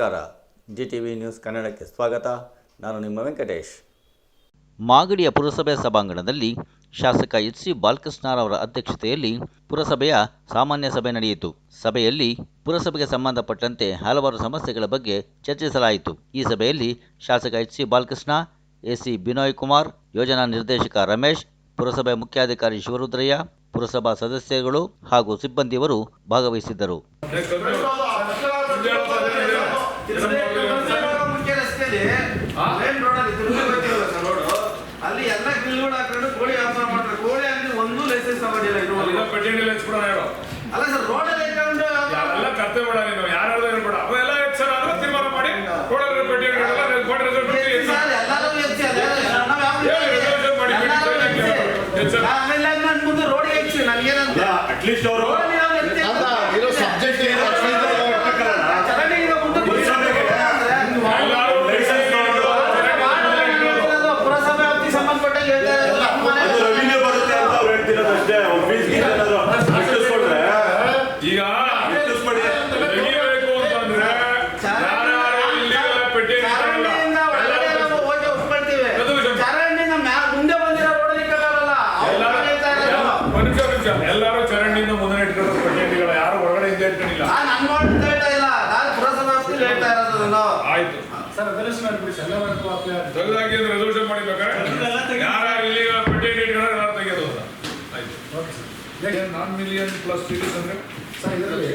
ನಮಸ್ಕಾರ. G T V news ಕನ್ನಡಕ್ಕೆ ಸ್ವಾಗತ. ನಾನು ನಿಮ್ಮ ವೆಂಕಟೇಶ್. ಮಾಗಡಿಯ ಪುರಸಭೆ ಸಭಾಂಗಣದಲ್ಲಿ ಶಾಸಕ ಎಚ್ ಸಿ ಬಾಲಕೃಷ್ಣರವರ ಅಧ್ಯಕ್ಷತೆಯಲ್ಲಿ ಪುರಸಭೆಯ ಸಾಮಾನ್ಯ ಸಭೆ ನಡೆಯಿತು. ಸಭೆಯಲ್ಲಿ ಪುರಸಭೆಗೆ ಸಂಬಂಧಪಟ್ಟಂತೆ ಹಲವಾರು ಸಮಸ್ಯೆಗಳ ಬಗ್ಗೆ ಚರ್ಚಿಸಲಾಯಿತು. ಈ ಸಭೆಯಲ್ಲಿ ಶಾಸಕ H C Balakrishna AC Binoy Kumar, ಯೋಜನಾ ನಿರ್ದೇಶಕ ರಮೇಶ್, ಪುರಸಭೆ ಮುಖ್ಯಾಧಿಕಾರಿ ಶಿವರುದ್ರಯ್ಯ, ಪುರಸಭಾ ಸದಸ್ಯರುಗಳು ಹಾಗೂ ಸಿಬ್ಬಂದಿಯವರು ಭಾಗವಹಿಸಿದ್ದರು. ಮುಖ್ಯ ರಸ್ತೆಯಲ್ಲಿ ಮೇನ್ ರೋಡಲ್ಲಿ ತಿರುಗಿ ಹೋಗ್ತೀವಲ್ಲ ಸರ್ ರೋಡ್ ಅಲ್ಲಿ ಎಲ್ಲ ಗಿಲ್ಗಳು ಹಾಕೊಂಡು ಕೋಳಿ ವ್ಯಾಪಾರ ಮಾಡ್ತಾರೆ ಕೋಳಿ ಅಂಗಡಿ ಒಂದು ಲೈಸೆನ್ಸ್ ತಗೊಂಡಿಲ್ಲ ಇದು ಅಲ್ಲಿಂದ ಕೂಡ ಹೇಳು. ಅಲ್ಲ ಸರ್ ರೋಡ್ ಅಲ್ಲಿ ಹಾಕೊಂಡು ಎಲ್ಲ ಕರ್ತೆ ಬೇಡ ನೀನು? ಯಾರು ಹೇಳ್ಬೇಡ ಅವೆಲ್ಲ ಸರ್ ಅದನ್ನ ತೀರ್ಮಾನ ಮಾಡಿ ಕೊಡೋದ್ರ ಪೆಟ್ಟಿಗೆಗಳೆಲ್ಲ ಕೋಟಿ ರಿಸಲ್ಟ್ ಎತ್ತಿ ಸರ್ ಎಲ್ಲರೂ ಎತ್ತಿ ಅದೇ ನಾವು ಯಾವ ಹೇಳಿ, resolution ಮಾಡಿ, ಎಲ್ಲರೂ ಬಿಡಿ, ಎತ್ತಿ. ಎತ್ತಿ. ಆಮೇಲೆ ನಾನು ಮುಂದೆ ರೋಡಿಗೆ ಎತ್ತಿ ನನಗೇನಂತ ಅಟ್ಲೀಸ್ಟ್ ಅವರು ರೋಡಲ್ಲಿ ನಾವು ಎತ್ತಿ ಅಲ್ಲ ಇರೋ ಸಬ್ಜೆಕ್ಟ್ ಏನು ಚರಂಡಿ ಈಗ ಮುಂದೆ ಪುರಸಭೆಗೆ ಎಲ್ಲರೂ ಲೈಸೆನ್ಸ್ ತಗೊಂಡು ಪುರಸಭೆ ವ್ಯಾಪ್ತಿ ಸಂಬಂಧಪಟ್ಟಂಗೆ ಹೇಳ್ತಾ ಇರೋದು ನಮ್ಮ ಮನೆ- ಅದು ರೆವಿನ್ಯೂ ಬರುತ್ತೆ ಅಂತ ಅವ್ರು ಹೇಳ್ತಿರೋದು ಅಷ್ಟೇ ಫೀಸ್ ಏನಾದ್ರು ಅಷ್ಟಿಸ್ಕೊಂಡ್ರೆ ಈಗ ಅಷ್ಟಿಸ್ಕೊಡಿ ತೆಗಿಬೇಕು ಅಂತಂದ್ರೆ ಯಾರ್ಯಾರು ಇಲ್ಲಿಗೆಲ್ಲ ಪೆಟ್ಟಿಗೆ ಇಟ್ಕೊಳ್ಳಲ್ಲ. ಚರಂಡಿಯಿಂದ ಒಳಗಡೆ ಇರೋದು ಹೋಗಿ ಒಪ್ಕೊಳ್ತೀವಿ. resolution. ಚರಂಡಿಯಿಂದ ಮ್ಯಾ- ಮುಂದೆ ಬಂದಿರೋ ರೋಡಲ್ಲಿ ಇಟ್ಕೊಳ್ಳಲ್ಲ. ಎಲ್ಲರೂ ಅವ್ರು ಹೇಳ್ತಾ ಇರೋದು. ಮನುಷ್ಯ ಮನುಷ್ಯ ಎಲ್ಲರೂ ಚರಂಡಿಯಿಂದ ಮುಂದೆ ರೆಸಲ್ಯೂಷನ್ ಮಾಡಿಬೇಕಾರೆ ಯಾರು ಹೊರಗಡೆ ನಾನ್ ಮಿಲಿಯನ್ ಪ್ಲಸ್ ಸೀರೀಸ್ ಅಂದ್ರೆ ಸರ್ ಇದರಲ್ಲಿ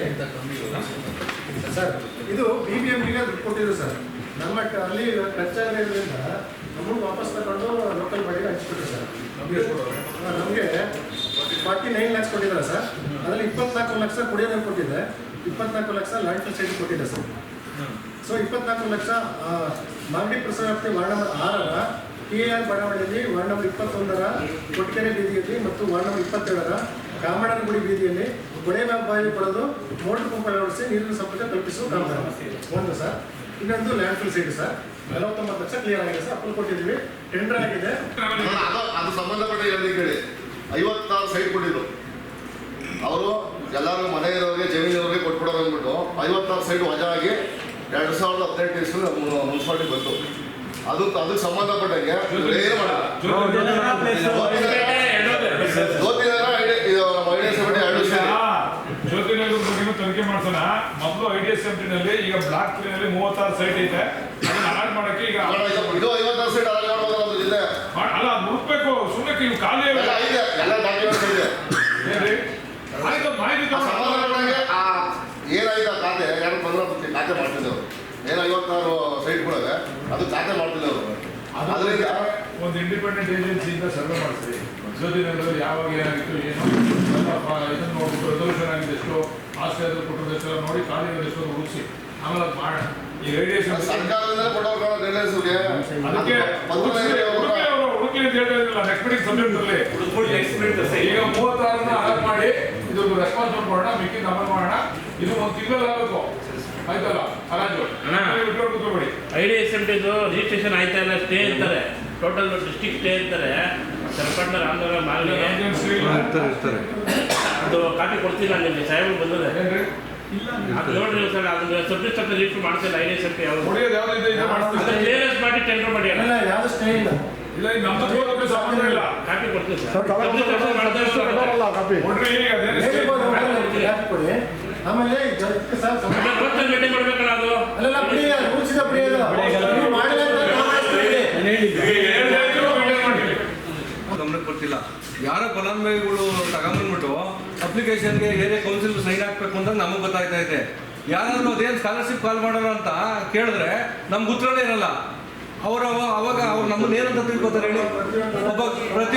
ಸರ್ ಇದು ಬಿ ಬಿ ಎಮ್ಗೆ ದುಡ್ಡು ಕೊಟ್ಟಿದ್ರು ಸರ್ ನಮ್ಮ ಅಲ್ಲಿ ಖರ್ಚಾಗಿರೋದ್ರಿಂದ ನಮಗೆ ವಾಪಸ್ ತಗೊಂಡು ಲೋಕಲ್ ಬಾಡಿಗೆ ಹಂಚ್ಬಿಟ್ರು ಸರ್ ನಮಗೆ? ನಮಗೆ ಫಾರ್ಟಿ ನೈನ್ ಲ್ಯಾಕ್ಸ್ ಕೊಟ್ಟಿದ್ದಾರೆ ಸರ್ ಅದರಲ್ಲಿ ಇಪ್ಪತ್ನಾಲ್ಕು ಲಕ್ಷ ಕುಡಿಯೋ ನೀರು ಕೊಟ್ಟಿದೆ ಇಪ್ಪತ್ನಾಲ್ಕು ಲಕ್ಷ ಲ್ಯಾಂಡ್ ಸೈಡ್ ಕೊಟ್ಟಿದೆ ಸರ್ ಸೊ ಇಪ್ಪತ್ನಾಲ್ಕು ಲಕ್ಷ ಮಾಗಡಿ ಪ್ರಸವ್ಯಾಪ್ತಿ ವಾರ್ಡ್ ನಂಬರ್ ಆರರ ಟಿ ಆರ್ ಬಡಾವಣೆಯಲ್ಲಿ ವಾರ್ಡ್ ನಂಬರ್ ಇಪ್ಪತ್ತೊಂದರ ಕೊಟ್ಕೆರೆ ಬೀದಿಯಲ್ಲಿ ಮತ್ತು ವಾರ್ಡ್ ನಂಬರ್ ಇಪ್ಪತ್ತೇಳರ ಕಾಮಣ್ಣನಗುಡಿ ಬೀದಿಯಲ್ಲಿ ಕೊಳೆ ಬಾವಿ ಪಡೆದು ಮೋಟರ್ ಪಂಪ್ ಅಳವಡಿಸಿ ನೀರಿನ ಸಂಪರ್ಕ ಕಲ್ಪಿಸುವ ಕಾಮಗಾರಿ ಒಂದು ಸರ್. ಇನ್ನೊಂದು ಲ್ಯಾಂಡ್ ಫಿಲ್ ಸೈಡ್ ಸರ್. ನಲವತ್ತೊಂಬತ್ತು ಲಕ್ಷ ಕ್ಲಿಯರ್ ಆಗಿದೆ ಸರ್. ಅಪ್ರೂವ್ ಕೊಟ್ಟಿದ್ದೀವಿ. ಟೆಂಡರ್ ಆಗಿದೆ. ಅದು ಅದು ಸಂಬಂಧಪಟ್ಟ ಹೇಳಿ ಕೇಳಿ. ಐವತ್ತಾರು ಸೈಟ್ ಕೊಟ್ಟಿದ್ರು. ಅವರು ಎಲ್ಲರೂ ಮನೆ ಇರೋರಿಗೆ ಜಮೀನಿರೋರಿಗೆ ಕೊಟ್ಬಿಡೋರು ಅಂದ್ಬಿಟ್ಟು ಐವತ್ತಾರು ಸೈಡ್ ವಜಾ ಆಗಿ ಎರಡು ಸಾವಿರದ ಹದಿನೆಂಟು ಇಸ್ವಿ ಮುನ್ಸಿಪಾಲ್ಟಿ ಬಂತು. ಅದು ಅದಕ್ಕೆ ಸಂಬಂಧಪಟ್ಟಂಗೆ ಏನು ಮಾಡಲ್ಲ ಜ್ಯೋತಿನಗರ ಐಡಿ- ಇದು ನಮ್ಮ ಐಡಿಯಾ ಸಮಿತಿ ಎರಡು ಸೇರಿ ಜ್ಯೋತಿನಗರ ಬಗ್ಗೆನೂ ತನಿಖೆ ಮಾಡ್ಸೋಣ. ಮೊದಲು ಐ ಡಿ ಎಸ್ನಲ್ಲಿ ಈಗ ಬ್ಲಾಕ್ ತ್ರೀ ನಲ್ಲಿ ಮೂವತ್ತಾರು ಸೈಟ್ ಐತೆ. ಅದನ್ನ ಅಲಾಟ್ ಮಾಡಕ್ಕೆ ಈಗ ಇದು- ಐವತ್ತಾರು ಸೈಟ್ ಜಿಲ್ಲೆ ಅಲ್ಲ ಅದು ಹುಡುಕ್ಬೇಕು ಸುಮ್ಮನೆ ಇವು ಖಾಲಿ ಎಲ್ಲ ಇದೆ. ಎಲ್ಲ ಡಾಕ್ಯುಮೆಂಟ್ಸ್ ಇದೆ? ಆಯ್ತು ಮಾಹಿತಿ ಏನಾಯ್ತು ಆ ಖಾತೆ? ಯಾರು ಬಂದ್ರೆ ಖಾತೆ ಮಾಡ್ತಿದ್ದೆವು ಏನು ಐವತ್ತಾರು ಸೈಟ್ಗಳಿವೆ ಅದು ಖಾತೆ ಮಾಡ್ತಿದ್ದೆವು ಅದರಿಂದ ಒಂದು ಇಂಡಿಪೆಂಡೆಂಟ್ ಏಜೆನ್ಸಿಯಿಂದ ಸರ್ವೆ ಮಾಡಿಸಿ ಜ್ಯೋತಿನಗರದಲ್ಲಿ ಯಾವಾಗ ಏನಾಗಿತ್ತು ಏನು? ಇದನ್ನು ನೋಡಿ ನೋಡ್ಬಿಟ್ಟು ರೆಸಲ್ಯೂಷನ್ ಆಗಿದೆ ಎಷ್ಟು ಆಸ್ತಿ ಅದ್ರ ಕೊಟ್ಟದ್ದು ನೋಡಿ ಇರೋದು ಎಷ್ಟು ಹುಡುಕಿಸಿ ಆಮೇಲೆ ಮಾಡ ಮಾಡೋಣ ಈ ರೇಡಿಯೇಷನ್ ಅದಕ್ಕೆ ಹುಡುಕಿ ಅಂತ ಹೇಳ್ತಾ ಇದ್ರಲ್ಲ ನೆಕ್ಸ್ಟ್ ಮೀಟಿಂಗ್ ಸಬ್ಜೆಕ್ಟ್ ಅಲ್ಲಿ. ಈಗ ಮೂವತ್ತಾರನ್ನ ಮಾಡಿ ಇದು ರೆಸ್ಪಾನ್ಸ್ ಮಾಡೋಣ ಮಿಕ್ಕಿಂದ ಅಮಲ್ ಮಾಡೋಣ. ಇದು ಒಂದು ತಿಂಗಳಲ್ಲಿ ಆಗಬೇಕು. ಆಯ್ತಲ್ಲ? ಹರಾಜು. ರಿಜಿಸ್ಟ್ರೇಷನ್ ಆಯ್ತಾ ಇಲ್ಲ? ಸ್ಟೇ ಅಂತಾರೆ. ಟೋಟಲ್ ಡಿಸ್ಟಿಕ್ ಸ್ಟೇ ಅಂತಾರೆ. ಸರ್ಪಂಚ ರಾಮನಗರ ಮಾಗಡಿ ಇರ್ತಾರೆ ಇರ್ತಾರೆ. ಅದು ಕಾಪಿ ಕೊಡ್ತೀನಿ ನಾನು ನಿಮಗೆ ಸಾಹೇಬ್ ಬಂದಿದೆ ಇಲ್ಲ ಅದು ನೋಡ್ರಿ ಸರ್ ಅದನ್ನ ಸಬ್ಜೆಕ್ಟ್ ಅಂತ ರಿಜಿಸ್ಟರ್ ಮಾಡ್ತಿಲ್ಲ I D S M T ಯಾವುದು ಕ್ಲಿಯರೆನ್ಸ್ ಮಾಡಿ ಟೆಂಡರ್ ಮಾಡಿ ಅಲ್ಲ. ಯಾವ್ದು ಸ್ಟೇ ಇಲ್ಲ. ಇಲ್ಲ ನಮ್ಮ ಸಂಬಂಧ ಇಲ್ಲ. ಕಾಪಿ ಕೊಡ್ತೀನಿ ಸರ್. Subject ಅಂತ ಮಾಡ್ತಾರೆ. ನೋಡ್ರಿ ಅದೇನು ಹೇಳ್ಬೋದು, ಯಾಕೆ ಕೊಡಿ. ಆಮೇಲೆ ಇದಕ್ಕೆ ಸರ್ ಭೇಟಿ ಮಾಡ್ಬೇಕಲ್ಲ ಅದು? ಅಲ್ಲೆಲ್ಲ ಬಿಡಿ ರೂಲ್ಸ್ ಇದೆ ಅದು ನೀವು ಮಾಡಿಲ್ಲ ಅಂತ ನಾವು ಮಾಡಿಸ್ತೀವಿ. ಗಮನಕ್ಕೆ ಬರ್ತಿಲ್ಲ ಯಾರೋ ಫಲಾನುಭವಿಗಳು ತಗೊಂಬಂದ್ಬಿಟ್ಟು ಅಪ್ಲಿಕೇಶನ್ಗೆ ಏರಿಯಾ ಕೌನ್ಸಿಲ್ ಸೈನ್ ಹಾಕ್ಬೇಕು ಅಂತ ನಮಗೆ ಗೊತ್ತಾಗ್ತಾ ಇದೆ. ಯಾರಾದ್ರೂ ಅದೇನು ಸ್ಕಾಲರ್ಶಿಪ್ ಕಾಲ್ ಮಾಡೋಣ ಅಂತ ಕೇಳಿದ್ರೆ ನಮ್ಗೆ ಉತ್ತರನೇ ಇರಲ್ಲ. ಅವರು ಅವಾಗ ಅವ್ರು ನಮ್ಮನ್ನ ಏನಂತ ತಿಳ್ಕೊತಾರೆ ಹೇಳಿ? ಒಬ್ಬ ಪ್ರತಿಯೊಬ್ಬರು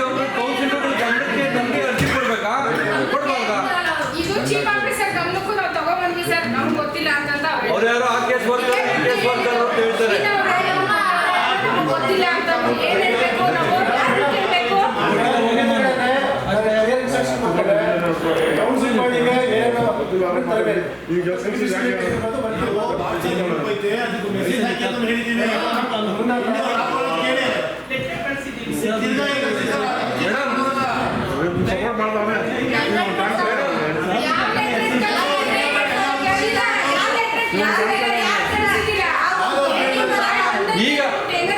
ಈಗ ಈಗ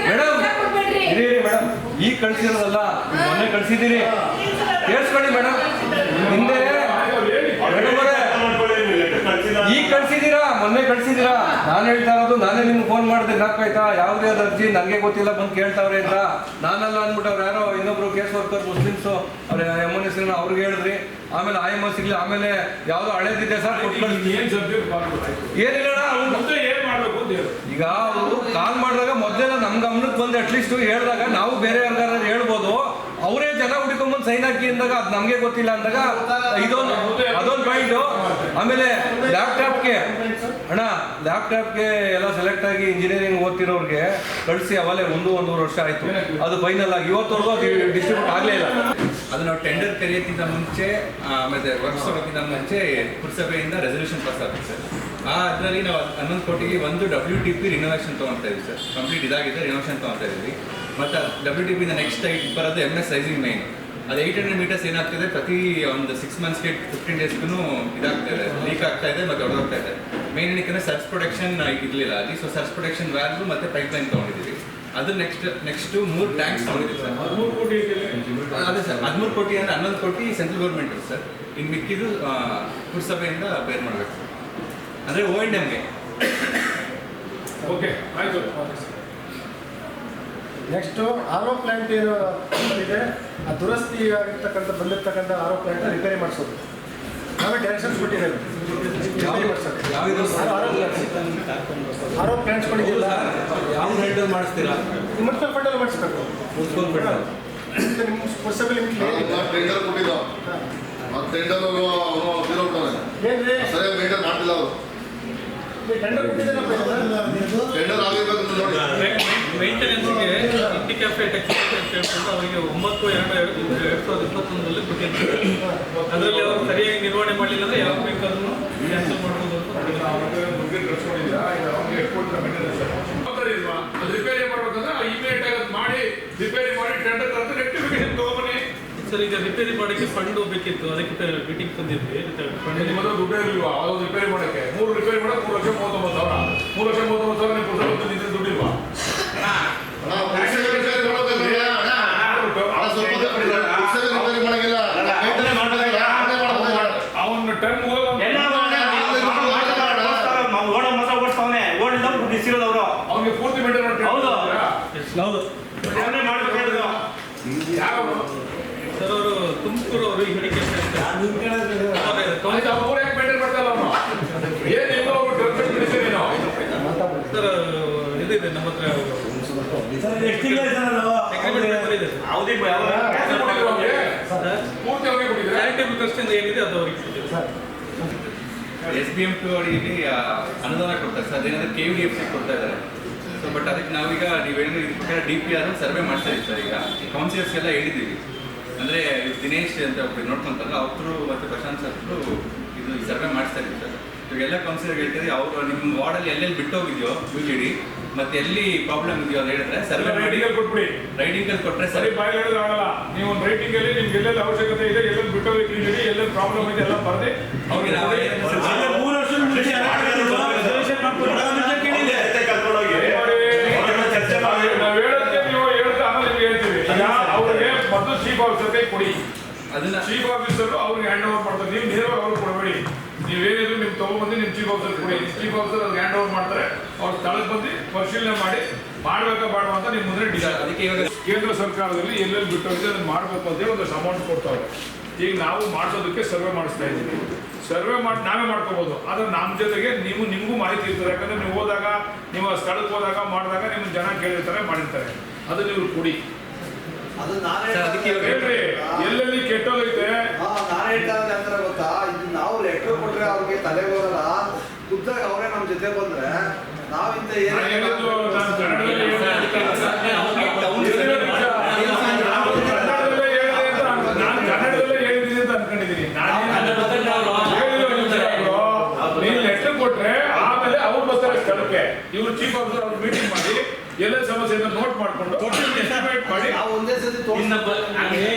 ಮೇಡಮ್ ಮೇಡಮ್ ಈಗ ಕಳ್ಸಿರೋದಲ್ಲ ಮೊನ್ನೆ ಕಳ್ಸಿದ್ದೀರಿ ಕೇಳಿಸ್ಕೊಳ್ಳಿ ಮೇಡಮ್. ಹಿಂದೆ ಈಗ ಕಳ್ಸಿದೀರಾ ಮೊನ್ನೆ ಕಳ್ಸಿದೀರಾ ನಾನು ಹೇಳ್ತಾ ಇರೋದು ನಾನೇ ನಿಮ್ಗೆ ಫೋನ್ ಮಾಡಿದೆ ನಾಕಾಯ್ತಾ ಯಾವುದೇ ಅದ ಅರ್ಜಿ ನನಗೆ ಗೊತ್ತಿಲ್ಲ ಬಂದು ಕೇಳ್ತಾವ್ರೆ ಅಂತ. ನಾನಲ್ಲ ಅಂದ್ಬಿಟ್ಟು ಅವ್ರು ಯಾರೋ ಇನ್ನೊಬ್ರು ಕೇಸ್ ವರ್ಕರ್ ಮುಸ್ಲಿಮ್ಸು ಅವ್ರ ಎಂ ಎನ್ ಎಸ್ ಅವ್ರಿಗೆ ಹೇಳಿದ್ರಿ. ಆಮೇಲೆ ಐ ಎಂ ಸಿಗ್ಲಿ ಆಮೇಲೆ ಯಾವುದೋ ಹಳೇದಿದೆ ಸರ್ ಏನಿಲ್ಲ ಈಗ ಅವರು ಕಾಲ್ ಮಾಡಿದಾಗ ಮೊದಲೆಲ್ಲ ನಮ್ ಗಮನಕ್ಕೆ ಬಂದು ಅಟ್ಲೀಸ್ಟ್ ಹೇಳಿದಾಗ ನಾವು ಬೇರೆ ಯಾರು ಹೇಳ್ಬೋದು. ಅವರೇ ಜನ ಹುಡುಕೊಂಬಂದು ಸೈನ್ ಹಾಕಿ ಅಂದಾಗ ಅದು ನಮಗೆ ಗೊತ್ತಿಲ್ಲ ಅಂದಾಗ ಇದೊಂದು ಅದೊಂದು ಪಾಯಿಂಟ್ ಆಮೇಲೆ ಲ್ಯಾಪ್ಟಾಪ್ಗೆ ಅಣ್ಣ, ಲ್ಯಾಪ್ಟಾಪ್ಗೆ ಎಲ್ಲ ಸೆಲೆಕ್ಟ್ ಆಗಿ ಇಂಜಿನಿಯರಿಂಗ್ ಓದ್ತಿರೋರಿಗೆ ಕಳಿಸಿ ಅವಲೇ ಒಂದು ಒಂದೂವರೆ ವರ್ಷ ಆಯ್ತು. ಅದು ಫೈನಲ್ ಆಗಿ ಇವತ್ತವರೆಗೂ ಅದು ಡಿಸ್ಟ್ರಿಬ್ಯೂಟ್ ಆಗಲೇ ಇಲ್ಲ. ಅದು ನಾವು ಟೆಂಡರ್ ಕರೆಯೋಕ್ಕಿಂತ ಮುಂಚೆ ಆಮೇಲೆ ವರ್ಕ್ಸ್ ಹೋಗೋಕ್ಕಿಂತ ಮುಂಚೆ ಪುರಸಭೆಯಿಂದ ರೆಸಲ್ಯೂಷನ್ ಪಾಸ್ ಆಗುತ್ತೆ ಸರ್. ಆ, ಅದರಲ್ಲಿ ನಾವು ಹನ್ನೊಂದು ಕೋಟಿಗೆ ಒಂದು ಡಬ್ಲ್ಯೂ ಟಿ ಪಿ ರಿನೋವೇಷನ್ ತೊಗೊಳ್ತಾ ಇದ್ದೀವಿ ಸರ್. ಕಂಪ್ಲೀಟ್ ಇದಾಗಿದೆ ರಿನೋವೇಷನ್ ತೊಗೊಳ್ತಾ ಇದ್ದೀವಿ ಮತ್ತು ಡಬ್ಲ್ಯೂ ಟಿ ಪಿಯಿಂದ ನೆಕ್ಸ್ಟ್ ಐಟ್ ಬರೋದು ಎಂ ಎಸ್ ಸೈಜಿಂಗ್ ಮೈನ್ ಅದು ಏಯ್ಟ್ ಹಂಡ್ರೆಡ್ ಮೀಟರ್ಸ್ ಏನಾಗ್ತಿದೆ? ಪ್ರತಿ ಒಂದು ಸಿಕ್ಸ್ ಮಂತ್ಸ್ಗೆ ಫಿಫ್ಟೀನ್ ಡೇಸ್ಗೂ ಇದಾಗ್ತಾ ಇದೆ ಲೀಕ್ ಆಗ್ತಾ ಇದೆ ಮತ್ತು ಹೊಡೆದಾಗ್ತಾ ಇದೆ. ಮೇನ್ ಏನಕ್ಕೆ ಸರ್ಚ್ ಪ್ರೊಡಕ್ಷನ್ ಇರಲಿಲ್ಲ. ಅಲ್ಲಿ ಸೊ ಸರ್ಚ್ ಪ್ರೊಡಕ್ಷನ್ ವ್ಯಾಲ್ಯೂ ಮತ್ತು ಪೈಪ್ ಲೈನ್ ತೊಗೊಂಡಿದ್ದೀವಿ. ಅದು ನೆಕ್ಸ್ಟ್ ನೆಕ್ಸ್ಟ್ ಮೂರು ಟ್ಯಾಂಕ್ಸ್ ತೊಗೊಂಡಿದ್ದೀವಿ ಸರ್ ಮೂರು ಕೋಟಿ. ಅದೇ ಸರ್ ಹದಿಮೂರು ಕೋಟಿ ಅಂದರೆ ಹನ್ನೊಂದು ಕೋಟಿ ಸೆಂಟ್ರಲ್ ಗೌರ್ಮೆಂಟ್ ಸರ್ ಇನ್ನು ಮಿಕ್ಕಿದ್ದು ಪುರಸಭೆಯಿಂದ ಬೇರ್ ಮಾಡಬೇಕು ಸರ್ ಅಂದರೆ ಓ ಎಂಡ್ ಎಮ್ಗೆ ಓಕೆ ಆಯ್ತು. ನೆಕ್ಸ್ಟು ಆರೋ ಪ್ಲ್ಯಾಂಟ್ ಏನು ಇದೆ? ಆ ದುರಸ್ತಿ ಆಗಿರ್ತಕ್ಕಂಥ ಬಂದಿರ್ತಕ್ಕಂಥ ಆರೋ ಪ್ಲ್ಯಾಂಟ್ ರಿಪೇರಿ ಮಾಡಿಸೋದು. ನಾವೇ ಡೈರೆಕ್ಷನ್ಸ್ ಕೊಟ್ಟಿದ್ದೇವೆ. ಆರೋ ಪ್ಲಾಂಟ್ಸ್ ಕೊಟ್ಟಿದ್ದಿಲ್ಲ ಯಾವ ರೇಟಲ್ಲಿ ಮಾಡಿಸ್ತೀರಾ? ಮುನ್ಸಿಪಲ್ ಫಂಡಲ್ಲಿ ಮಾಡಿಸ್ಬೇಕು ಮುನ್ಸಿಪಲ್ ಫಂಡ್ ನಿಮ್ಗೆ ಟೆಂಡರ್ ಕೊಟ್ಟಿದ್ದ ಟೆಂಡರ್ ಏನ್ರಿ? ಸರಿಯಾಗಿ ಮೇಂಟೈನ್ ಮಾಡ್ತಿಲ್ಲ ಅವರು. ಟೆಂಡರ್ ಆಗಿರ್ಬೇಕು ನೋಡಿ. ಮೇಂಟೆನೆನ್ಸ್ಗೆ ಇಂಡಿಕ್ಯಾಫೇಟ್ ಅಂತ ಹೇಳ್ಕೊಂಡು ಅವರಿಗೆ ಒಂಬತ್ತು ಎರಡು ಎರಡು ಎರಡು ಸಾವಿರದ ಇಪ್ಪತ್ತೊಂದರಲ್ಲಿ ಕೊಟ್ಟಿದ್ದಾರೆ ಅದರಲ್ಲಿ ಅವರು ಸರಿಯಾಗಿ ನಿರ್ವಹಣೆ ಮಾಡಲಿಲ್ಲ ಅಂದ್ರೆ ಯಾವ ಬೇಕಾದ್ರೂ ಕ್ಯಾನ್ಸಲ್ ಮಾಡ್ಬೋದು ಅಂತ ದುಡ್ಡು ಕಳ್ಸ್ಕೊಂಡಿದ್ದೀರಾ ಈಗ ಅವ್ನಿಗೆ ಎಷ್ಟು ಕೊಡ್ತಾರೆ maintenance? ಜವಾಬ್ದಾರಿ ಇಲ್ವಾ ಅದು ರಿಪೇರಿ ಮಾಡ್ಬೇಕಂದ್ರೆ ಇಮಿಡಿಯೇಟ್ ಆಗಿ ಅದ್ ಮಾಡಿ ರಿಪೇರಿ ಮಾಡಿ ಟೆಂಡರ್ ತಂದು ರೆಕ್ಟಿಫಿಕೇಶನ್ ತಗೊಂಬನ್ನಿ ಸರ್ ಈಗ ರಿಪೇರಿ ಮಾಡೋಕ್ಕೆ ಫಂಡ್ ಬೇಕಿತ್ತು ಅದಕ್ಕೆ ಮೀಟಿಂಗ್ ತಂದಿದ್ವಿ ಫಂಡ್ ನಿಮ್ಮ ಹತ್ರ ದುಡ್ಡೇ ಇಲ್ವಾ ರಿಪೇರಿ ಮಾಡಕ್ಕೆ ಮೂರು ರಿಪೇರಿ ಮಾಡಕ್ಕೆ ಮೂರು ಲಕ್ಷ ಮೂವತ್ತೊಂಬತ್ತು ಸಾವಿರ ಮೂರು ಲಕ್ಷ ಮೂವತ್ತೊಂಬತ್ತು ಸಾವಿರ ನೀವು ಪುರಸಭೆ ನಿದ್ರೆ ದುಡ್ಡಿಲ್ವಾ ಸ್ವಲ್ಪ ರಿಪೇರಿ ಮಾಡಂಗಿಲ್ಲ ಮೇಂಟೈನ್ ಮಾಡಬೇಕಿಲ್ಲ ಅವನೇ ಮಾಡ್ಬೇಕು ಅವನ ಟರ್ಮ್ ಹೋಗಲ್ಲ ಅವ್ನಿಗೆ ಪೂರ್ತಿ ಮೇಂಟೈನ್ ಮಾಡಿ ಹೌದು. ಹೌದು ಯಾರು ಸರ್ ಅವರು ತುಮಕೂರು ಅವರು ಈ ಹೇಳಿಕೆ ಆಯ್ತು, ಅವ್ನು ಊರು ಯಾಕೆ ಮೇಂಟೈನ್ ಮಾಡ್ತಾ ಇಲ್ಲ ಅವನು? ಏನು ಇಲ್ಲ ಅವ್ರು ಟರ್ಮ್ ಬಿಡಿಸಿ ನೀನು? ಸರ್ ಇದಿದೆ ನಮ್ಮ ಹತ್ರ ಸರ್. ಪೂರ್ತಿ ಅವ್ರಿಗೆ ಕೊಟ್ಟಿದ್ರೆ ಚಾರಿಟೇಬಲ್ ಟ್ರಸ್ಟ್ ಇಂದ ಏನಿದೆ ಅದು ಅವರಿಗೆ ಸರ್. ಎಸ್ ಬಿ ಎಂ ಅವರಿಗೆ ಅನುದಾನ ಕೊಡ್ತಾರೆ. ಸರ್ ಅದೇನಾದ್ರೆ ಕೆ ಡಿ ಎಫ್ ಸಿ ಕೊಡ್ತಾ ಇದ್ದಾರೆ. ಸೊ ಬಟ್ ಅದಕ್ಕೆ ನಾವೀಗ ನೀವೇನು ಇದ್ರ ಪ್ರಕಾರ ಡಿ ಪಿ ಆರ್ ಸರ್ವೆ ಮಾಡ್ತಾ ಇದ್ದೀವಿ ಸರ್ ಈಗ. ಕೌನ್ಸಿಲರ್ಸ್ ಎಲ್ಲ ಹೇಳಿದ್ದೀವಿ. ಅಂದರೆ ದಿನೇಶ್ ಅಂತ ಒಬ್ರು ನೋಡ್ಕೊಂತಾರಲ್ಲ ಅವರು ಮತ್ತು ಪ್ರಶಾಂತ್ ಸರ್ ಇದು ಸರ್ವೆ ಮಾಡಿಸ್ತಾ ಇದ್ರು ಸರ್. ಇವಾಗೆಲ್ಲ ಕೌನ್ಸಿಲರ್ ಹೇಳ್ತಾರೆ ಅವರು ನಿಮ್ಮ ವಾರ್ಡಲ್ಲಿ ಎಲ್ಲೆಲ್ಲಿ ಬಿಟ್ಟೋಗಿದೆಯೋ ಯು ಜಿ ಡಿ ಮತ್ತೆ ಎಲ್ಲಿ ಪ್ರಾಬ್ಲಮ್ ಇದೆಯೋ ಅಂತ ಹೇಳಿದ್ರೆ ಸರ್ವೆ ಮಾಡಿ. ರೈಟಿಂಗ್ ಕೊಟ್ಬಿಡಿ. ರೈಟಿಂಗಲ್ಲಿ ಕೊಟ್ಟರೆ ಸರಿ. ಬಾಯ್ ಬಾಯಿ ಹೇಳೋದು ಆಗಲ್ಲ. ನೀವು ಒಂದು ರೈಟಿಂಗ್ ಅಲ್ಲಿ ನಿಮ್ಗೆ ಎಲ್ಲೆಲ್ಲಿ ಅವಶ್ಯಕತೆ ಇದೆ ಎಲ್ಲೆಲ್ಲಿ ಬಿಟ್ಟೋಗಿ ಎಲ್ಲೆಲ್ಲಿ ಪ್ರಾಬ್ಲಮ್ ಇದೆ ಎಲ್ಲ ಬರ್ದೆ. ಅವ್ರಿಗೆ ನಾವು ನಾವು ಅದನ್ನ ಚೀಫ್ ಆಫೀಸರ್ ಅವ್ರಿಗೆ ಹ್ಯಾಂಡ್ ಓವರ್ ಮಾಡ್ತಾರೆ. ನೀವು ನೇರವಾಗಿ ಅವ್ರಿಗೆ ಕೊಡಬೇಡಿ. ನೀವೇನಿದ್ರು ನಿಮ್ ತಗೊಂಡ್ಬಂದು ನಿಮ್ ಚೀಫ್ ಆಫೀಸರ್ ಕೊಡಿ. ಚೀಫ್ ಆಫೀಸರ್ ಅವ್ರಿಗೆ ಹ್ಯಾಂಡ್ ಓವರ್ ಮಾಡ್ತಾರೆ. ಅವ್ರ ಸ್ಥಳಕ್ಕೆ ಬಂದು ಪರಿಶೀಲನೆ ಮಾಡಿ ಮಾಡ್ಬೇಕಾ ಬೇಡವಾ ಅಂತ ನಿಮ್ಮ ಮುಂದೆ ಡಿಸೈಡ್ ಅದಕ್ಕೆ ಇವಾಗ ಕೇಂದ್ರ ಸರ್ಕಾರದಲ್ಲಿ ಎಲ್ಲೆಲ್ಲಿ ಬಿಟ್ಟೋಗಿದೆ ಅದನ್ನ ಮಾಡಬೇಕು ಅಂತ ಹೇಳಿ ಒಂದಷ್ಟು ಅಮೌಂಟ್ ಕೊಡ್ತಾರೆ. ಈಗ ನಾವು ಮಾಡಿಸೋದಕ್ಕೆ ಸರ್ವೆ ಮಾಡಿಸ್ತಾ ಇದ್ದೀವಿ. ಸರ್ವೆ ಮಾಡಿ ನಾವೇ ಮಾಡ್ಕೋಬೋದು. ಆದ್ರೆ ನಮ್ಮ ಜೊತೆಗೆ ನೀವು ನಿಮಗೂ ಮಾಹಿತಿ ಇರ್ತಾರೆ. ಯಾಕಂದ್ರೆ ನೀವು ಹೋದಾಗ ನಿಮ್ಮ ಸ್ಥಳಕ್ಕೆ ಹೋದಾಗ ಮಾಡಿದಾಗ ನಿಮ್ಮ ಜನ ಕೇಳಿರ್ತಾರೆ ಮಾಡಿರ್ತಾರೆ. ಅದನ್ನ ನೀವು ಕೊಡಿ. ಸರ್ ಅದಕ್ಕೆ ಇವಾಗ ಹೇಳ್ರಿ ಎಲ್ಲೆಲ್ಲಿ ಕೆಟ್ಟೋಗೈತೆ ನಾನು ಹೇಳ್ತಾ ಇದ್ದೆ ಅಂತಾರೆ ಗೊತ್ತಾ ಇದು ನಾವು ಲೆಟ್ರ್ ಕೊಟ್ರೆ ಅವ್ರಿಗೆ ತಲೆ ಹೋಗಲ್ಲ ಖುದ್ದಾಗಿ ಅವರೇ ನಮ್ಮ ಜೊತೆ ಬಂದ್ರೆ ನಾವಿಂತ ನಾನು ಹೇಳಿದ್ದು ನಾನು ಕನ್ನಡದಲ್ಲಿ ಹೇಳಿದೆ ಅಂತ ಕನ್ನಡದಲ್ಲೇ ಹೇಳಿದೆ ಅಂತ ಅನ್ಕೊ- ನಾನು ಕನ್ನಡದಲ್ಲೇ ಹೇಳಿದ್ದೀನಿ ಅಂತ ಅನ್ಕೊಂಡಿದ್ದೀನಿ ನಾನು ಹೇಳಿರೋ ವಿಚಾರಗಳು ನೀನು ಲೆಟರ್ ಕೊಟ್ರೆ ಆಮೇಲೆ ಅವ್ರು ಬರ್ತಾರೆ ಸ್ಥಳಕ್ಕೆ ಇವ್ರು ಚೀಫ್ ಆಫೀಸರ್ ಅವ್ರು ಮೀಟಿಂಗ್ ಮಾಡಿ ಎಲ್ಲ ಸಮಸ್ಯೆ ನೋಟ್ ಮಾಡ್ಕೊಂಡು estimate ಮಾಡಿ ನಾವು ಒಂದೇ ಸತಿ ತೋರಿಸ್ತೀವಿ